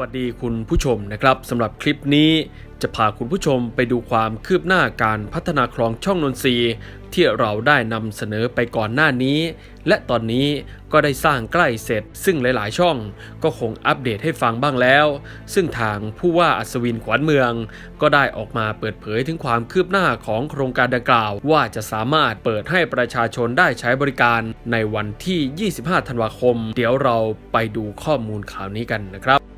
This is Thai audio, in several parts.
วัสดีคุณผู้ชมนะครับสำหรับคลิปนี้จะพาคุณผู้ชมไปดูความคืบหน้าการพัฒนาคลองช่องนนทรีย์ที่เราได้นำเสนอไปก่อนหน้านี้ และตอนนี้ก็ได้สร้างใกล้เสร็จ ซึ่งหลาย ๆ ช่องก็คงอัปเดตให้ฟังบ้างแล้ว ซึ่งทางผู้ว่าอัศวินขวัญเมือง ก็ได้ออกมาเปิดเผยถึงความคืบหน้าของโครงการดังกล่าว ว่าจะสามารถเปิดให้ประชาชนได้ใช้บริการในวันที่ 25 ธันวาคม เดี๋ยวเราไปดูข้อมูลข่าวนี้กันนะครับ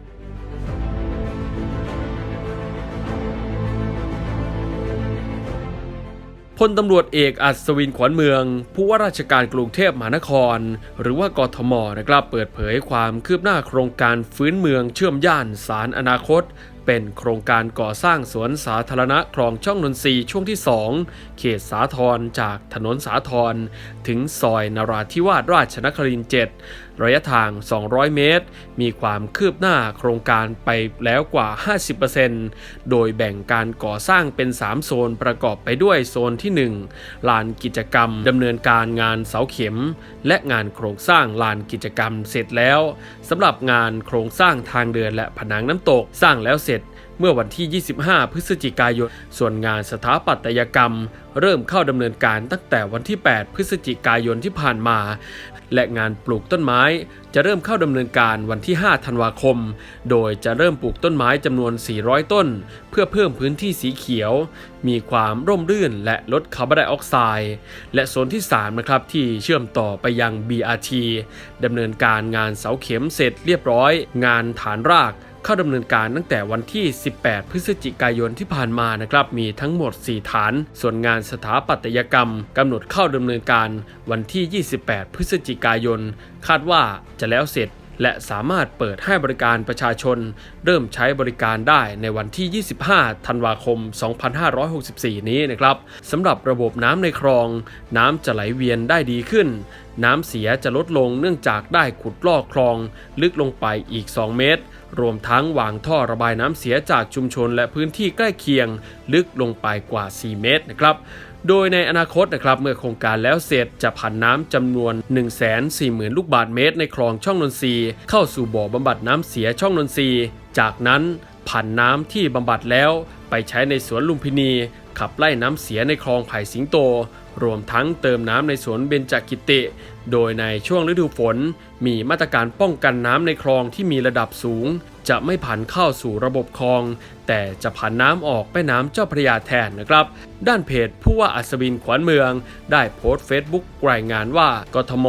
พลตำรวจเอกอัศวินขวัญเมือง ผู้ว่าราชการกรุงเทพมหานคร หรือว่ากทมนะครับเปิดเผยความคืบหน้าโครงการฟื้นเมืองเชื่อมย่านสารอนาคต เป็นโครงการก่อสร้างสวนสาธารณะคลองช่องนนทรีช่วงที่ 2 เขตสาทรจากถนนสาทรถึงซอยนราธิวาสราชนครินทร์7 ระยะทาง 200 เมตร มีความคืบหน้าโครงการไปแล้วกว่า 50%โดยแบ่งการก่อสร้างเป็น 3 โซนประกอบไปด้วยโซนที่ 1 ลานกิจกรรมดำเนินการงานเสาเข็ม และงานโครงสร้างลานกิจกรรมเสร็จแล้วสำหรับงานโครงสร้างทางเดินและผนังน้ำตกสร้างแล้วเสร็จ เมื่อวันที่ 25 พฤศจิกายน ส่วนงานสถาปัตยกรรม เริ่มเข้าดำเนินการตั้งแต่วันที่ 8 พฤศจิกายนที่ผ่านมา และงานปลูกต้นไม้จะเริ่มเข้าดำเนินการวันที่ 5 ธันวาคม โดยจะเริ่มปลูกต้นไม้จำนวน 400 ต้น เพื่อเพิ่มพื้นที่สีเขียว มีความร่มรื่นและลดคาร์บอนไดออกไซด์ และโซนที่ 3 นะครับที่เชื่อมต่อไปยัง BRT ดำเนินการงานเสาเข็มเสร็จเรียบร้อย งานฐานราก เข้าดำเนินการตั้งแต่วันที่ 18 พฤศจิกายนที่ผ่านมานะครับ มีทั้งหมด 4 ฐาน ส่วนงานสถาปัตยกรรมกำหนดเข้าดำเนินการวันที่ 28 พฤศจิกายน คาดว่าจะแล้วเสร็จและสามารถเปิดให้บริการประชาชน เริ่มใช้บริการได้ในวันที่ 25 ธันวาคม 2564 นี้นะครับสำหรับระบบน้ำในคลอง น้ำจะไหลเวียนได้ดีขึ้น น้ำเสียจะลดลงเนื่องจากได้ขุดลอกคลอง ลึกลงไปอีก 2 เมตร รวมทั้งวางท่อระบายน้ำเสียจากชุมชนและพื้นที่ใกล้เคียง ลึกลงไปกว่า 4 เมตรนะครับโดยในอนาคตนะครับเมื่อโครงการแล้วเสร็จจะผันน้ำจำนวน 140,000 ลูกบาศก์เมตร ในคลองช่องนนทรีเข้าสู่บ่อบำบัดน้ำเสียช่องนนทรีจากนั้นผันน้ำที่บำบัดแล้ว ไปใช้ในสวนลุมพินี ขับไล่น้ำเสียในคลองไผ่สิงโต รวมทั้งเติมน้ำในสวนเบญจกิติ โดยในช่วงฤดูฝน มีมาตรการป้องกันน้ำในคลองที่มีระดับสูง จะไม่ผันเข้าสู่ระบบคลอง แต่จะผันน้ำออกไปน้ำเจ้าพระยาแทนนะครับ ด้านเพจผู้ว่าอัศวินขวัญเมือง ได้โพสต์เฟซบุ๊กรายงานว่ากทม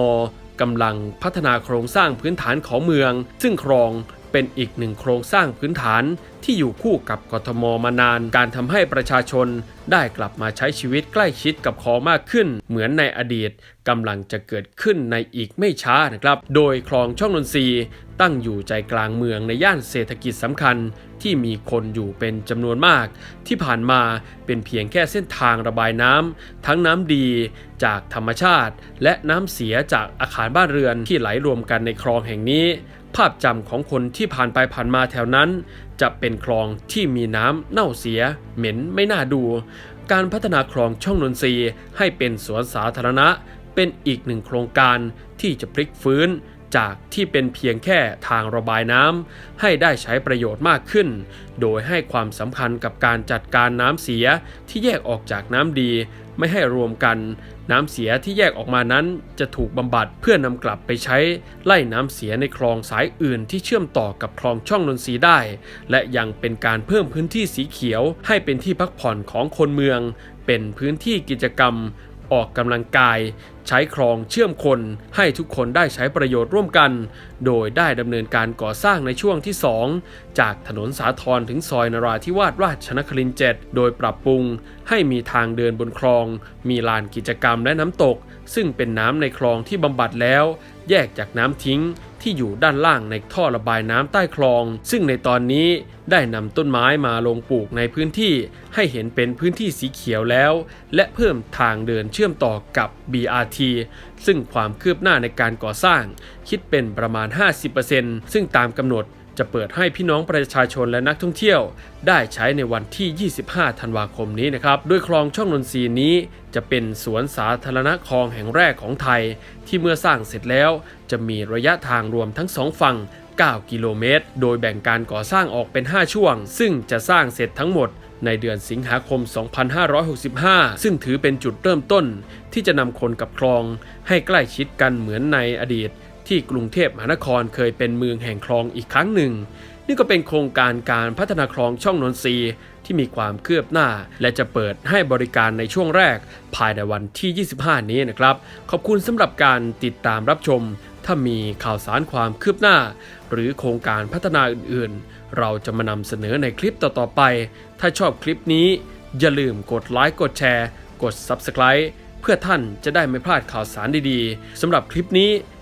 กำลังพัฒนาโครงสร้างพื้นฐานของเมือง ซึ่งคลอง เป็นอีกหนึ่งโครงสร้างพื้นฐานที่อยู่คู่กับกทมมานาน การทำให้ประชาชนได้กลับมาใช้ชีวิตใกล้ชิดกับคอมากขึ้น เหมือนในอดีตกำลังจะเกิดขึ้นในอีกไม่ช้านะครับ โดยคลองช่องนนทรีตั้งอยู่ใจกลางเมืองในย่านเศรษฐกิจสำคัญที่มีคนอยู่เป็นจำนวนมาก ที่ผ่านมาเป็นเพียงแค่เส้นทางระบายน้ำทั้งน้ำดีจากธรรมชาติ และน้ำเสียจากอาคารบ้านเรือนที่ไหลรวมกันในคลองแห่งนี้ ภาพจำของคนที่ผ่านไปผ่านมาแถวนั้น จะเป็นคลองที่มีน้ำเน่าเสีย เหม็นไม่น่าดู การพัฒนาคลองช่องนนทรีให้เป็นสวนสาธารณะ เป็นอีกหนึ่งโครงการที่จะพลิกฟื้น จากที่เป็นเพียงแค่ทางระบายน้ำให้ได้ใช้ประโยชน์มากขึ้น โดยให้ความสำคัญกับการจัดการน้ำเสียที่แยกออกจากน้ำดี ไม่ให้รวมกัน น้ำเสียที่แยกออกมานั้น จะถูกบำบัดเพื่อนำกลับไปใช้ไล่น้ำเสียในคลองสายอื่นที่เชื่อมต่อกับคลองช่องนนทรีได้ และยังเป็นการเพิ่มพื้นที่สีเขียว ให้เป็นที่พักผ่อนของคนเมือง เป็นพื้นที่กิจกรรม ออกกำลังกาย ใช้คลองเชื่อมคนให้ทุกคนได้ใช้ประโยชน์ร่วมกัน โดยได้ดำเนินการก่อสร้างในช่วงที่ 2 จากถนนสาทรถึงซอยนราธิวาสราชนครินทร์7โดยปรับปรุง ให้มีทางเดินบนคลอง มีลานกิจกรรมและน้ำตก ซึ่งเป็นน้ำในคลองที่บำบัดแล้ว แยกจากน้ำทิ้งที่อยู่ด้านล่างในท่อระบายน้ำใต้คลอง ซึ่งในตอนนี้ได้นำต้นไม้มาลงปลูกในพื้นที่ ให้เห็นเป็นพื้นที่สีเขียวแล้ว และเพิ่มทางเดินเชื่อมต่อกับ BRT ซึ่งความคืบหน้าในการก่อสร้าง คิดเป็นประมาณ 50%ซึ่งตามกำหนด จะเปิดให้พี่น้องประชาชนและนักท่องเที่ยว ได้ใช้ในวันที่ 25 ธันวาคมนี้นะครับ โดยคลองช่องนนทรีนี้จะเป็นสวนสาธารณะคลองแห่งแรกของไทย ที่เมื่อสร้างเสร็จแล้ว จะมีระยะทางรวมทั้งสองฝั่ง 9 กิโลเมตร โดยแบ่งการก่อสร้างออกเป็น 5 ช่วง ซึ่งจะสร้างเสร็จทั้งหมดในเดือนสิงหาคม 2565 ซึ่งถือเป็นจุดเริ่มต้น ที่จะนำคนกับคลองให้ใกล้ชิดกันเหมือนในอดีต ที่กรุงเทพมหานครเคยเป็นเมืองแห่งคลองอีกครั้งหนึ่ง นี่ก็เป็นโครงการการพัฒนาคลองช่องนนทรีที่มีความคืบหน้า และจะเปิดให้บริการในช่วงแรก ภายในวันที่ 25 นี้นะครับ ขอบคุณสำหรับการติดตามรับชม ถ้ามีข่าวสารความคืบหน้า หรือโครงการพัฒนาอื่นๆ เราจะมานำเสนอในคลิปต่อๆไป ถ้าชอบคลิปนี้ อย่าลืมกดไลค์กดแชร์ กด Subscribe เพื่อท่านจะได้ไม่พลาดข่าวสารดีๆสำหรับคลิปนี้